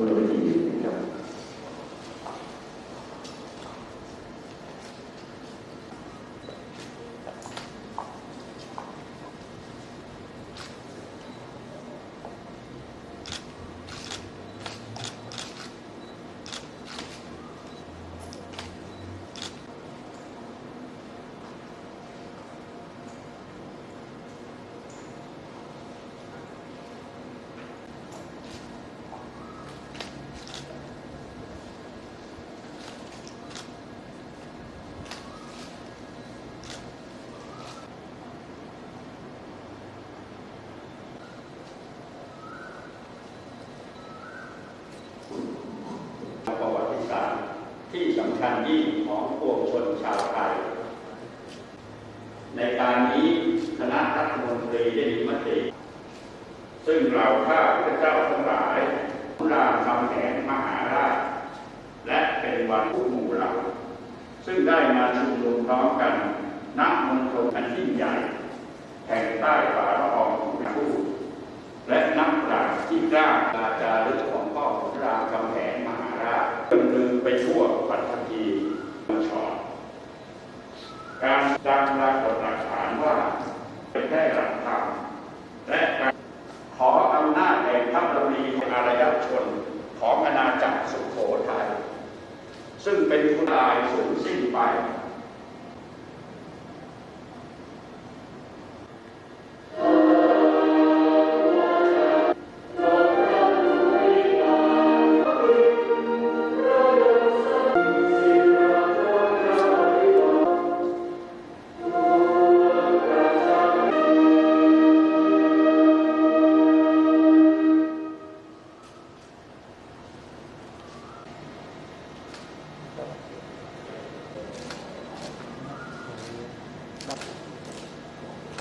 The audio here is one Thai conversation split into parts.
บนเวทีนะ ที่สำคัญยิ่งของปวงชนชาวไทย ในการนี้คณะรัฐมนตรีได้มีมติ ซึ่งเราข้าพเจ้าทั้งหลายรามคำแหงมหาราช และเป็นวันผู้หมู่เรา ซึ่งได้มาชุมนุมพร้อมกันณมณฑลอันยิ่งใหญ่ แห่งใต้ฝ่าละอองทุกคู่และนักปราชญ์ที่กล้าอาจารึกของพ่อขุนรามคำแหงมหาราชจนลืมไปทั่วปัตตภีมาชอดการดังปรากฏหลักฐานว่าเป็นได้หลักธรรมและการขออำนาจแห่งพระบารมีอารยชนของอาณาจักรสุโขทัย ซึ่งเป็นคุณลายสูญสิ้นไป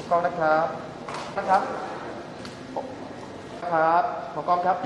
กล้องนะครับนะครับ ครับ ขอกล้องครับ